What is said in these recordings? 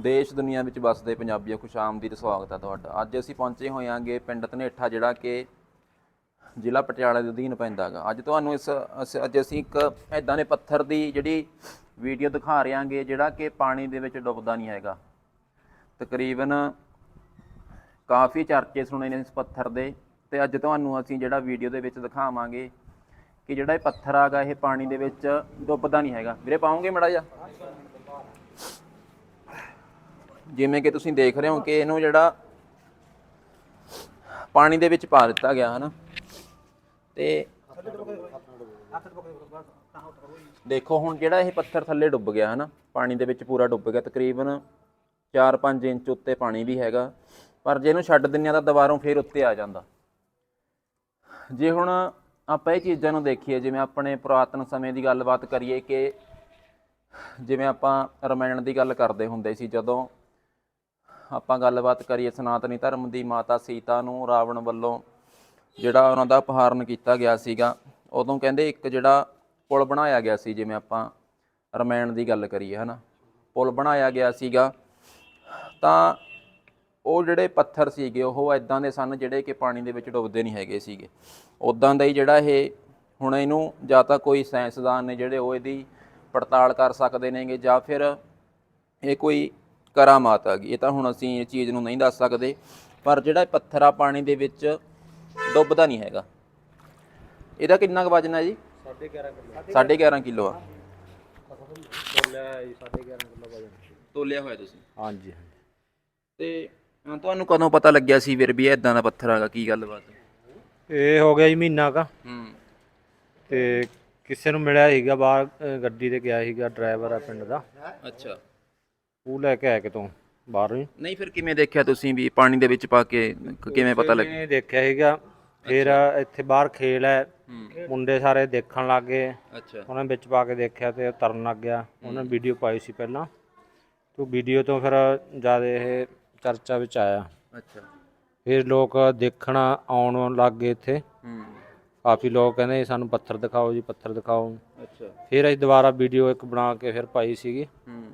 ਦੇਸ਼ ਦੁਨੀਆ ਵਿੱਚ ਵੱਸਦੇ ਪੰਜਾਬੀਓ ਖੁਸ਼ ਆਮਦੀਦ ਸਵਾਗਤ ਹੈ ਤੁਹਾਡਾ। ਅੱਜ ਅਸੀਂ ਪਹੁੰਚੇ ਹੋਏ ਹਾਂਗੇ ਪਿੰਡ ਧਨੇਠਾ, ਜਿਹੜਾ ਕਿ ਜ਼ਿਲ੍ਹਾ ਪਟਿਆਲਾ ਦੇ ਅਧੀਨ ਪੈਂਦਾ ਹੈਗਾ। ਅੱਜ ਤੁਹਾਨੂੰ ਇਸ ਅਸ- ਅੱਜ ਅਸੀਂ ਇੱਕ ਐਦਾਂ ਦੇ ਪੱਥਰ ਦੀ ਜਿਹੜੀ ਵੀਡੀਓ ਦਿਖਾ ਰਹੇ ਹਾਂਗੇ ਜਿਹੜਾ ਕਿ ਪਾਣੀ ਦੇ ਵਿੱਚ ਡੁੱਬਦਾ ਨਹੀਂ ਹੈਗਾ। ਤਕਰੀਬਨ ਕਾਫੀ ਚਰਚੇ ਸੁਣੇ ਨੇ ਇਸ ਪੱਥਰ ਦੇ, ਤੇ ਅੱਜ ਤੁਹਾਨੂੰ ਅਸੀਂ ਜਿਹੜਾ ਵੀਡੀਓ ਦੇ ਵਿੱਚ ਦਿਖਾਵਾਂਗੇ ਕਿ ਜਿਹੜਾ ਇਹ ਪੱਥਰ ਆਗਾ ਇਹ ਪਾਣੀ ਦੇ ਵਿੱਚ ਡੁੱਬਦਾ ਨਹੀਂ ਹੈਗਾ। ਵੀਰੇ ਪਾਉਂਗੇ ਮੜਾ ਜਾ ਜਿਵੇਂ ਕਿ ਤੁਸੀਂ ਦੇਖ ਰਹੇ ਹੋ ਕਿ ਇਹਨੂੰ ਜਿਹੜਾ ਪਾਣੀ ਦੇ ਵਿੱਚ ਪਾ ਦਿੱਤਾ ਗਿਆ, ਹਨਾ? ਤੇ ਦੇਖੋ ਹੁਣ ਜਿਹੜਾ ਇਹ ਪੱਥਰ ਥੱਲੇ ਡੁੱਬ ਗਿਆ, ਹਨਾ? ਪਾਣੀ ਦੇ ਵਿੱਚ ਪੂਰਾ ਡੁੱਬ ਗਿਆ, ਤਕਰੀਬਨ 4-5 ਇੰਚ ਉੱਤੇ ਪਾਣੀ ਵੀ ਹੈਗਾ। ਪਰ ਜੇ ਇਹਨੂੰ ਛੱਡ ਦਿੰਨੇ ਆ ਤਾਂ ਦੁਬਾਰੋਂ ਫੇਰ ਉੱਤੇ ਆ ਜਾਂਦਾ। ਜੇ ਹੁਣ ਆਪਾਂ ਇਹ ਚੀਜ਼ਾਂ ਨੂੰ ਦੇਖੀਏ, ਜਿਵੇਂ ਆਪਣੇ ਪੁਰਾਤਨ ਸਮੇਂ ਦੀ ਗੱਲਬਾਤ ਕਰੀਏ ਕਿ ਜਿਵੇਂ ਆਪਾਂ ਰਮਾਇਣ ਦੀ ਗੱਲ ਕਰਦੇ ਹੁੰਦੇ ਸੀ, ਜਦੋਂ ਆਪਾਂ ਗੱਲਬਾਤ ਕਰੀਏ ਸਨਾਤਨੀ ਧਰਮ ਦੀ ਮਾਤਾ ਸੀਤਾ ਨੂੰ ਰਾਵਣ ਵੱਲੋਂ ਜਿਹੜਾ ਉਹਨਾਂ ਦਾ ਅਪਹਰਨ ਕੀਤਾ ਗਿਆ ਸੀਗਾ, ਉਦੋਂ ਕਹਿੰਦੇ ਇੱਕ ਜਿਹੜਾ ਪੁਲ ਬਣਾਇਆ ਗਿਆ ਸੀ, ਜਿਵੇਂ ਆਪਾਂ ਰਮਾਇਣ ਦੀ ਗੱਲ ਕਰੀਏ, ਹਨਾ? ਪੁਲ ਬਣਾਇਆ ਗਿਆ ਸੀਗਾ। ਤਾਂ ਉਹ ਜਿਹੜੇ ਪੱਥਰ ਸੀਗੇ, ਉਹ ਐਦਾਂ ਦੇ ਸਨ ਜਿਹੜੇ ਕਿ ਪਾਣੀ ਦੇ ਵਿੱਚ ਡੁੱਬਦੇ ਨਹੀਂ ਹੈਗੇ ਸੀਗੇ। ਉਦਾਂ ਦਾ ਹੀ ਜਿਹੜਾ ਇਹ ਹੁਣ ਇਹਨੂੰ ਜਾਂ ਤਾਂ ਕੋਈ ਸਾਇੰਸਦਾਨ ਨੇ ਜਿਹੜੇ ਉਹ ਇਹਦੀ ਪੜਤਾਲ ਕਰ ਸਕਦੇ ਨੇਗੇ ਜਾਂ ਫਿਰ ਇਹ ਕੋਈ ਕਰਾਮਾਤ ਆ ਗਈ ਇਹ ਤਾਂ ਹੁਣ ਅਸੀਂ ਇਹ ਚੀਜ਼ ਨੂੰ ਨਹੀਂ ਦੱਸ ਸਕਦੇ ਪਰ ਜਿਹੜਾ ਇਹ ਪੱਥਰ ਆ ਪਾਣੀ ਦੇ ਵਿੱਚ ਡੁੱਬਦਾ ਨਹੀਂ ਹੈਗਾ। ਇਹਦਾ ਕਿੰਨਾ ਕੁ ਵਜਨ ਹੈ ਜੀ? 11.5 11 ਕਿਲੋ। ਆ। ਤੋਲਿਆ ਹੋਇਆ ਤੁਸੀਂ? ਹਾਂਜੀ ਤੇ ਅ, ਤੁਹਾਨੂੰ ਕਦੋਂ ਪਤਾ ਲੱਗਿਆ ਸੀ ਵੀਰ ਵੀ ਇਹ ਇਦਾਂ ਦਾ ਪੱਥਰ ਹੈਗਾ? ਕੀ ਗੱਲਬਾਤ? ਇਹ ਹੋ ਗਿਆ ਜੀ ਮਹੀਨਾ ਕਾ। ਹੂੰ। ਤੇ ਕਿਸੇ ਨੂੰ ਮਿਲਿਆ ਸੀਗਾ ਬਾਹਰ ਅ, ਗੱਡੀ ਤੇ ਗਿਆ ਸੀਗਾ ਡਰਾਈਵਰ ਆ ਪਿੰਡ ਦਾ। ਅੱਛਾ। ਉਹ ਲੈ ਕੇ ਆਇਆ ਕਿਤੋਂ? ਬਾਹਰੋਂ ਹੀ? ਨਹੀਂ ਫਿਰ ਕਿਵੇਂ ਦੇਖਿਆ ਤੁਸੀਂ ਵੀ ਪਾਣੀ ਦੇ ਵਿੱਚ ਪਾ ਕੇ ਕ- ਕਿਵੇਂ ਪਤਾ ਲੱਗਿਆ ਇਹਨੇ ਦੇਖਿਆ ਸੀਗਾ। ਫਿਰ ਇੱਥੇ ਬਾਹਰ ਖੇਲ ਹੈ। ਮੁੰਡੇ ਸਾਰੇ ਦੇਖਣ ਲੱਗ ਗਏ। ਅੱਛਾ। ਉਹਨਾਂ ਵਿੱਚ ਪਾ ਕੇ ਦੇਖਿਆ ਤੇ ਤਰਨ ਲੱਗ ਗਿਆ। ਉਹਨਾਂ ਵੀਡੀਓ ਪਾਈ ਸੀ ਪਹਿਲਾਂ। ਤੇ ਵੀਡੀਓ ਤੋਂ ਫਿਰ ਜ਼ਿਆਦਾ ਇਹ ਚਰਚਾ ਵਿੱਚ ਆਇਆ। ਅੱਛਾ। ਫਿਰ ਲੋਕ ਦੇਖਣ ਆਉਣ ਲੱਗ ਗਏ ਇੱਥੇ। ਹੂੰ। ਕਾਫੀ ਲੋਕ ਕਹਿੰਦੇ ਸਾਨੂੰ ਪੱਥਰ ਦਿਖਾਓ ਜੀ ਪੱਥਰ ਦਿਖਾਓ। ਅੱਛਾ। ਫਿਰ ਅਸੀਂ ਦੁਬਾਰਾ ਵੀਡੀਓ ਇੱਕ ਬਣਾ ਕੇ ਫਿਰ ਪਾਈ ਸੀਗੀ। ਹੂੰ।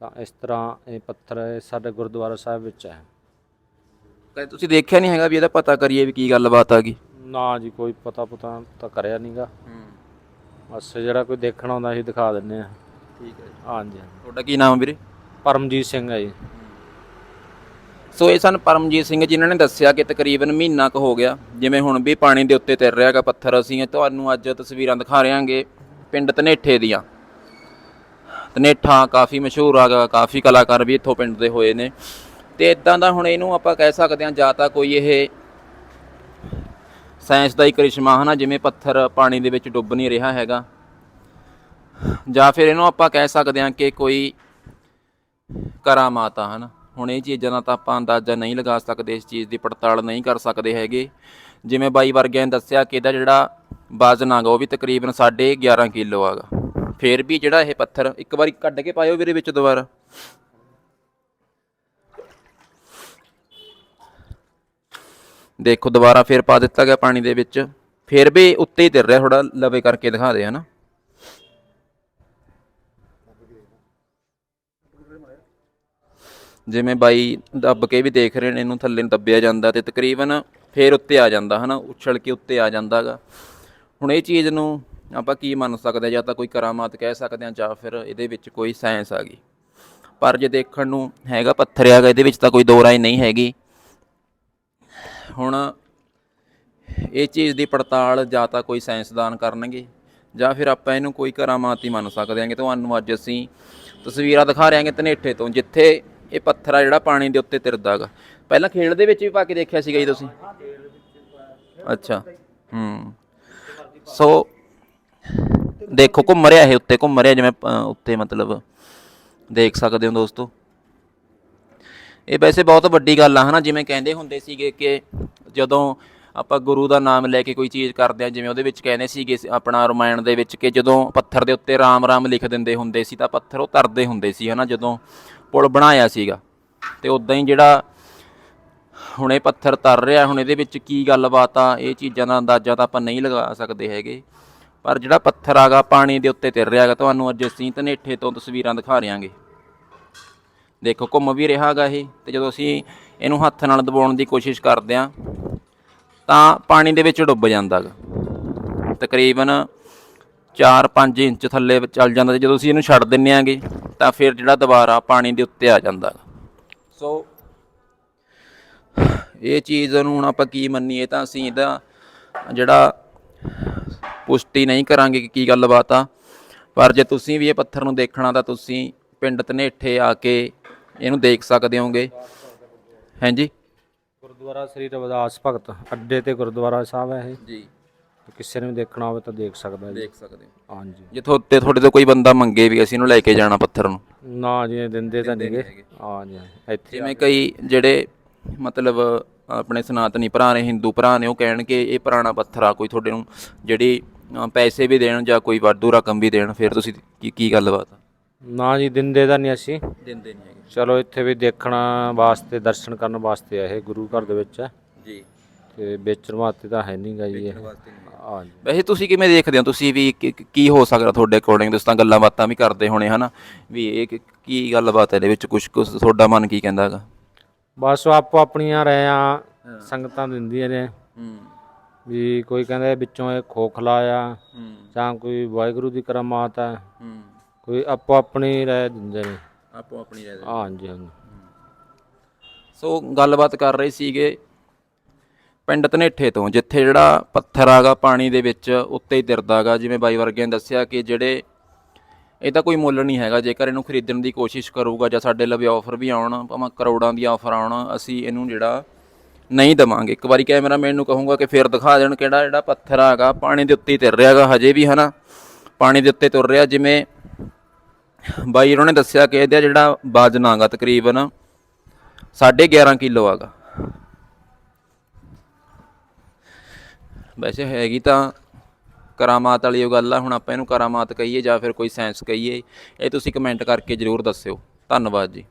ਤਾਂ ਇਸ ਤਰ੍ਹਾਂ ਇਹ ਪੱਥਰ ਸਾਡੇ ਗੁਰਦੁਆਰਾ ਸਾਹਿਬ ਵਿੱਚ ਹੈ। ਕਦੇ ਤੁਸੀਂ ਦੇਖਿਆ ਨਹੀਂ ਹੈਗਾ ਵੀ ਇਹਦਾ ਪਤਾ ਕਰੀਏ ਵੀ ਕੀ ਗੱਲਬਾਤ ਆ ਗਈ? ਨਾ ਜੀ ਕੋਈ ਪਤਾ ਪਤਾ ਤਾਂ ਕਰਿਆ ਨਹੀਂਗਾ। ਹੂੰ। ਬਸ ਜਿਹੜਾ ਕੋਈ ਦੇਖਣ ਆਉਂਦਾ ਅਸੀਂ ਦਿਖਾ ਦਿੰਨੇ ਆ ਠੀਕ ਹੈ ਜੀ। ਹਾਂਜੀ ਤੁਹਾਡਾ ਕੀ ਨਾਮ ਵੀਰੇ? ਪਰਮਜੀਤ ਸਿੰਘ ਹੈ ਜੀ। ਸੋ ਇਹ ਸਨ ਪਰਮਜੀਤ ਸਿੰਘ ਜਿਨ੍ਹਾਂ ਨੇ ਦੱਸਿਆ ਕਿ ਤਕਰੀਬਨ ਮਹੀਨਾ ਕੁ ਹੋ ਗਿਆ ਜਿਵੇਂ ਹੁਣ ਵੀ ਪਾਣੀ ਦੇ ਉੱਤੇ ਤੈਰ ਰਿਹਾਗਾ ਪੱਥਰ ਅਸੀਂ ਤੁਹਾਨੂੰ ਅੱਜ ਤਸਵੀਰਾਂ ਦਿਖਾ ਰਹੇ ਹਾਂਗੇ ਪਿੰਡ ਧਨੇਠੇ ਦੀਆਂ। ਧਨੇਠਾ ਕਾਫੀ ਮਸ਼ਹੂਰ ਹੈਗਾ ਕਾਫੀ ਕਲਾਕਾਰ ਵੀ ਇੱਥੋਂ ਪਿੰਡ ਦੇ ਹੋਏ ਨੇ। ਤੇ ਇਦਾਂ ਦਾ ਹੁਣ ਇਹਨੂੰ ਆਪਾਂ ਕਹਿ ਸਕਦੇ ਹਾਂ, ਜਾਂ ਤਾਂ ਕੋਈ ਇਹ ਸਾਇੰਸ ਦਾ ਹੀ ਕਰਿਸ਼ਮਾ, ਹਨਾ, ਜਿਵੇਂ ਪੱਥਰ ਪਾਣੀ ਦੇ ਵਿੱਚ ਡੁੱਬ ਨਹੀਂ ਰਿਹਾ ਹੈਗਾ। ਜਾਂ ਫਿਰ ਇਹਨੂੰ ਆਪਾਂ ਕਹਿ ਸਕਦੇ ਹਾਂ ਕਿ ਕੋਈ ਕਰਾਮਾਤ ਆ ਹਨਾ। ਹੁਣ ਇਹ ਚੀਜ਼ਾਂ ਦਾ ਤਾਂ ਆਪਾਂ ਅੰਦਾਜ਼ਾ ਨਹੀਂ ਲਗਾ ਸਕਦੇ, ਇਸ ਚੀਜ਼ ਦੀ ਪੜਤਾਲ ਨਹੀਂ ਕਰ ਸਕਦੇ ਹੈਗੇ। ਜਿਵੇਂ ਬਾਈ ਵਰਗਿਆਂ ਨੇ ਦੱਸਿਆ ਕਿ ਇਹਦਾ ਜਿਹੜਾ ਵਜ਼ਨ ਆਗਾ ਉਹ ਵੀ ਤਕਰੀਬਨ 11.5 ਕਿਲੋ ਆਗਾ ਫੇਰ ਵੀ ਜਿਹੜਾ ਇਹ ਪੱਥਰ ਇੱਕ ਵਾਰੀ ਕੱਢ ਕੇ ਪਾਇਓ ਵੀਰੇ ਵਿੱਚ ਦੁਬਾਰਾ। ਦੇਖੋ ਦੁਬਾਰਾ ਫੇਰ ਪਾ ਦਿੱਤਾ ਗਿਆ ਪਾਣੀ ਦੇ ਵਿੱਚ। ਫੇਰ ਵੀ ਉੱਤੇ ਹੀ ਤੈਰ ਰਿਹਾ ਥੋੜਾ ਲਵੇ ਕਰਕੇ ਦਿਖਾ ਦੇ, ਹਨਾ। ਜਿਵੇਂ ਬਾਈ ਦੱਬ ਕੇ ਵੀ ਦੇਖ ਰਹੇ ਨੇ, ਇਹਨੂੰ ਥੱਲੇ ਨੂੰ ਦੱਬਿਆ ਜਾਂਦਾ ਤੇ ਤਕਰੀਬਨ ਫੇਰ ਉੱਤੇ ਆ ਜਾਂਦਾ, ਹਨਾ। ਉਛਲ ਕੇ ਉੱਤੇ ਆ ਜਾਂਦਾਗਾ। ਹੁਣ ਇਹ ਚੀਜ਼ ਨੂੰ ਆਪਾਂ ਕੀ ਮੰਨ ਸਕਦੇ ਹਾਂ? ਜਾਂ ਤਾਂ ਕੋਈ ਕਰਾਮਾਤ ਕਹਿ ਸਕਦੇ ਹਾਂ ਜਾਂ ਫਿਰ ਇਹਦੇ ਵਿੱਚ ਕੋਈ ਸਾਇੰਸ ਆ ਗਈ। ਪਰ ਜੇ ਦੇਖਣ ਨੂੰ ਹੈਗਾ ਪੱਥਰ ਹੈਗਾ, ਇਹਦੇ ਵਿੱਚ ਤਾਂ ਕੋਈ ਦੋ ਰਾਏ ਨਹੀਂ ਹੈਗੀ। ਹੁਣ ਇਹ ਚੀਜ਼ ਦੀ ਪੜਤਾਲ ਜਾਂ ਤਾਂ ਕੋਈ ਸਾਇੰਸਦਾਨ ਕਰਨਗੇ, ਜਾਂ ਫਿਰ ਆਪਾਂ ਇਹਨੂੰ ਕੋਈ ਕਰਾਮਾਤ ਹੀ ਮੰਨ ਸਕਦੇ ਹਾਂਗੇ। ਤੁਹਾਨੂੰ ਅੱਜ ਅਸੀਂ ਤਸਵੀਰਾਂ ਦਿਖਾ ਰਹੇ ਹਾਂਗੇ ਧਨੇਠੇ ਤੋਂ, ਜਿੱਥੇ ਇਹ ਪੱਥਰ ਆ ਜਿਹੜਾ ਪਾਣੀ ਦੇ ਉੱਤੇ ਤਿਰਦਾਗਾ ਪਹਿਲਾਂ ਖੇਡ ਦੇ ਵਿੱਚ ਵੀ ਪਾ ਕੇ ਦੇਖਿਆ ਸੀਗਾ ਜੀ ਤੁਸੀਂ? ਅੱਛਾ, ਹੂੰ। ਸੋ ਦੇਖੋ ਘੁੰਮ ਰਿਹਾ ਇਹ ਉੱਤੇ ਘੁੰਮ ਰਿਹਾ ਜਿਵੇਂ ਅ, ਉੱਤੇ ਮਤਲਬ ਦੇਖ ਸਕਦੇ ਹੋ ਦੋਸਤੋ। ਇਹ ਵੈਸੇ ਬਹੁਤ ਵੱਡੀ ਗੱਲ ਆ ਹਨਾ? ਜਿਵੇਂ ਕਹਿੰਦੇ ਹੁੰਦੇ ਸੀਗੇ ਕਿ ਜਦੋਂ ਆਪਾਂ ਗੁਰੂ ਦਾ ਨਾਮ ਲੈ ਕੇ ਕੋਈ ਚੀਜ਼ ਕਰਦੇ ਆ ਜਿਵੇਂ ਉਹਦੇ ਵਿੱਚ ਕਹਿੰਦੇ ਸੀਗੇ ਆਪਣਾ ਰਮਾਇਣ ਦੇ ਵਿੱਚ ਕਿ ਜਦੋਂ ਪੱਥਰ ਦੇ ਉੱਤੇ ਰਾਮ ਰਾਮ ਲਿਖ ਦਿੰਦੇ ਹੁੰਦੇ ਸੀ ਤਾਂ ਪੱਥਰ ਉਹ ਤਰਦੇ ਹੁੰਦੇ ਸੀ ਹਨਾ? ਜਦੋਂ ਪੁਲ ਬਣਾਇਆ ਸੀਗਾ। ਤੇ ਉਦਾਂ ਹੀ ਜਿਹੜਾ ਹੁਣ ਇਹ ਪੱਥਰ ਤਰ ਰਿਹਾ ਹੁਣ ਇਹਦੇ ਵਿੱਚ ਕੀ ਗੱਲਬਾਤ ਆ ਇਹ ਚੀਜ਼ਾਂ ਦਾ ਅੰਦਾਜ਼ਾ ਤਾਂ ਆਪਾਂ ਨਹੀਂ ਲਗਾ ਸਕਦੇ ਹੈਗੇ। ਪਰ ਜਿਹੜਾ ਪੱਥਰ ਆਗਾ ਪਾਣੀ ਦੇ ਉੱਤੇ ਤੈਰ ਰਿਹਾ ਹੈਗਾ ਤੁਹਾਨੂੰ ਅੱਜ ਅਸੀਂ ਧਨੇਠੇ ਤੋਂ ਤਸਵੀਰਾਂ ਦਿਖਾ ਰਿਆਂਗੇ ਦੇਖੋ, ਘੁੰਮ ਵੀ ਰਿਹਾਗਾ ਇਹ, ਤੇ ਜਦੋਂ ਅਸੀਂ ਇਹਨੂੰ ਹੱਥ ਨਾਲ ਦਬਾਉਣ ਦੀ ਕੋਸ਼ਿਸ਼ ਕਰਦੇ ਆ ਤਾਂ ਪਾਣੀ ਦੇ ਵਿੱਚ ਡੁੱਬ ਜਾਂਦਾਗਾ ਤਕਰੀਬਨ 4-5 ਇੰਚ ਥੱਲੇ ਚੱਲ ਜਾਂਦਾ ਤੇ ਜਦੋਂ ਅਸੀਂ ਇਹਨੂੰ ਛੱਡ ਦਿੰਨੇ ਆਂਗੇ, ਤਾਂ ਫਿਰ ਜਿਹੜਾ ਦੁਬਾਰਾ ਪਾਣੀ ਦੇ ਉੱਤੇ ਆ ਜਾਂਦਾ ਸੋ, ਇਹ ਚੀਜ਼ ਨੂੰ ਹੁਣ ਆਪਾਂ ਕੀ ਮੰਨੀਏ, ਤਾਂ ਅਸੀਂ ਇਹਦਾ ਜਿਹੜਾ ਪੁਸ਼ਟੀ ਨਹੀਂ ਕਰਾਂਗੇ ਕਿ ਕੀ ਗੱਲਬਾਤ ਆ। ਪਰ ਜੇ ਤੁਸੀਂ ਵੀ ਇਹ ਪੱਥਰ ਨੂੰ ਦੇਖਣਾ ਤਾਂ ਤੁਸੀਂ ਪਿੰਡ ਧਨੇਠੇ ਆ ਕੇ ਇਹਨੂੰ ਦੇਖ ਸਕਦੇ ਹੋਗੇ। ਹਾਂਜੀ। ਗੁਰਦੁਆਰਾ ਸ੍ਰੀ ਰਵਿਦਾਸ ਭਗਤ ਅੱਡੇ ਤੇ ਗੁਰਦੁਆਰਾ ਸਾਹਿਬ ਹੈ ਇਹ। ਜੀ। ਕਿਸੇ ਨੇ ਦੇਖਣਾ ਹੋਵੇ ਤਾਂ ਦੇਖ ਸਕਦਾ ਦੇਖ ਸਕਦੇ ਹੋ। ਹਾਂਜੀ। ਜੇ ਤੁਹਾਡੇ ਤੁਹਾਡੇ ਤੋਂ ਕੋਈ ਬੰਦਾ ਮੰਗੇ ਵੀ ਅਸੀਂ ਇਹਨੂੰ ਲੈ ਕੇ ਜਾਣਾ ਪੱਥਰ ਨੂੰ। ਨਾ ਜੀ ਦਿੰਦੇ ਤਾਂ ਨਹੀਂਗੇ ਹਾਂਜੀ ਇੱਥੇ ਜਿਵੇਂ ਕਈ ਜਿਹੜੇ ਮਤਲਬ ਆਪਣੇ ਸਨਾਤਨੀ ਭਰਾ ਨੇ ਹਿੰਦੂ ਭਰਾ ਨੇ ਉਹ ਕਹਿਣ ਕਿ ਇਹ ਪੁਰਾਣਾ ਪੱਥਰ ਆ ਕੋਈ ਤੁਹਾਡੇ ਨੂੰ ਜਿਹੜੀ ਪੈਸੇ ਵੀ ਦੇਣ ਜਾਂ ਕੋਈ ਵਾਧੂ ਰਕਮ ਵੀ ਦੇਣ ਫਿਰ ਤੁਸੀਂ ਕੀ ਕੀ ਗੱਲਬਾਤ ਆ? ਨਾ ਜੀ ਦਿੰਦੇ ਤਾਂ ਨਹੀਂ ਅਸੀਂ। ਦਿੰਦੇ ਨਹੀਂ ਹੈਗੇ। ਚਲੋ ਇੱਥੇ ਵੀ ਦੇਖਣਾ ਵਾਸਤੇ ਦਰਸ਼ਨ ਕਰਨ ਵਾਸਤੇ ਆ ਇਹ ਗੁਰੂ ਘਰ ਦੇ ਵਿੱਚ। ਹੈ ਜੀ। ਤੇ ਵੇਚਣ ਵਾਸਤੇ ਤਾਂ ਹੈ ਨਹੀਂਗਾ ਜੀ ਇਹ। ਹਾਂਜੀ ਵੈਸੇ ਤੁਸੀਂ ਕਿਵੇਂ ਦੇਖਦੇ ਹੋ? ਤੁਸੀਂ ਵੀ ਕੀ- ਕੀ ਹੋ ਸਕਦਾ ਤੁਹਾਡੇ ਅਕੋਰਡਿੰਗ ਤੁਸੀਂ ਤਾਂ ਗੱਲਾਂ ਬਾਤਾਂ ਵੀ ਕਰਦੇ ਹੋਣੇ ਹਨਾ? ਵੀ ਇਹ ਕੀ- ਕੀ ਗੱਲਬਾਤ ਹੈ ਇਹਦੇ ਵਿੱਚ? ਕੁਝ ਕੁਝ ਤੁਹਾਡਾ ਮਨ ਕੀ ਕਹਿੰਦਾ ਹੈਗਾ? ਬਸ ਉਹ ਆਪੋ ਆਪਣੀਆਂ ਰਹਿਆਂ ਸੰਗਤਾਂ ਦਿੰਦੀਆਂ ਨੇ। ਹੂੰ। ਵੀ ਕੋਈ ਕਹਿੰਦਾ ਵਿੱਚੋਂ ਇਹ ਖੋਖਲਾ ਆ ਹੂੰ। ਜਾਂ ਕੋਈ ਵਾਹਿਗੁਰੂ ਦੀ ਕਰਾਮਾਤ ਹੂੰ। ਕੋਈ ਆਪੋ ਆਪਣੀ ਰਾਏ ਦਿੰਦੇ ਨੇ। ਆਪੋ ਆਪਣੀ ਰਾਏ ਹਾਂਜੀ ਹਾਂਜੀ। ਸੋ ਗੱਲਬਾਤ ਕਰ ਰਹੇ ਸੀਗੇ ਪਿੰਡ ਧਨੇਠੇ ਤੋਂ ਜਿੱਥੇ ਜਿਹੜਾ ਪੱਥਰ ਆਗਾ ਪਾਣੀ ਦੇ ਵਿੱਚ ਉੱਤੇ ਹੀ ਤਿਰਦਾਗਾ ਜਿਵੇਂ ਬਾਈ ਵਰਗਿਆਂ ਨੇ ਦੱਸਿਆ ਕਿ ਜਿਹੜੇ ਇਹਦਾ ਕੋਈ ਮੁੱਲ ਨਹੀਂ ਹੈਗਾ ਜੇਕਰ ਇਹਨੂੰ ਖਰੀਦਣ ਦੀ ਕੋਸ਼ਿਸ਼ ਕਰੂਗਾ ਜਾਂ ਸਾਡੇ ਲਵੇ ਆਫਰ ਵੀ ਆਉਣ ਭਾਵੇਂ ਕਰੋੜਾਂ ਦੀ ਆਫਰ ਆਉਣ ਅਸੀਂ ਇਹਨੂੰ ਜਿਹੜਾ ਨਹੀਂ ਦਵਾਂਗੇ। ਇੱਕ ਵਾਰੀ ਕੈਮਰਾਮੈਨ ਨੂੰ ਕਹੂੰਗਾ ਕਿ ਫਿਰ ਦਿਖਾ ਦੇਣ ਕਿਹੜਾ ਜਿਹੜਾ ਪੱਥਰ ਹੈਗਾ ਪਾਣੀ ਦੇ ਉੱਤੇ ਹੀ ਰਿਹਾ ਰਿਹਾਗਾ ਹਜੇ ਵੀ, ਹਨਾ? ਪਾਣੀ ਦੇ ਉੱਤੇ ਤੁਰ ਰਿਹਾ। ਜਿਵੇਂ ਬਾਈ ਉਹਨਾਂ ਨੇ ਦੱਸਿਆ ਕਿ ਇਹਦਾ ਜਿਹੜਾ ਬਾਜਨਾ ਆਗਾ ਤਕਰੀਬਨ 11.5 ਕਿਲੋ ਆਗਾ। ਵੈਸੇ ਹੈਗੀ ਤਾਂ ਕਰਾਮਾਤ ਵਾਲੀ ਉਹ ਗੱਲ ਆ। ਹੁਣ ਆਪਾਂ ਇਹਨੂੰ ਕਰਾਮਾਤ ਕਹੀਏ ਜਾਂ ਫਿਰ ਕੋਈ ਸਾਇੰਸ ਕਹੀਏ। ਇਹ ਤੁਸੀਂ ਕਮੈਂਟ ਕਰਕੇ ਜਰੂਰ ਦੱਸਿਓ। ਧੰਨਵਾਦ ਜੀ।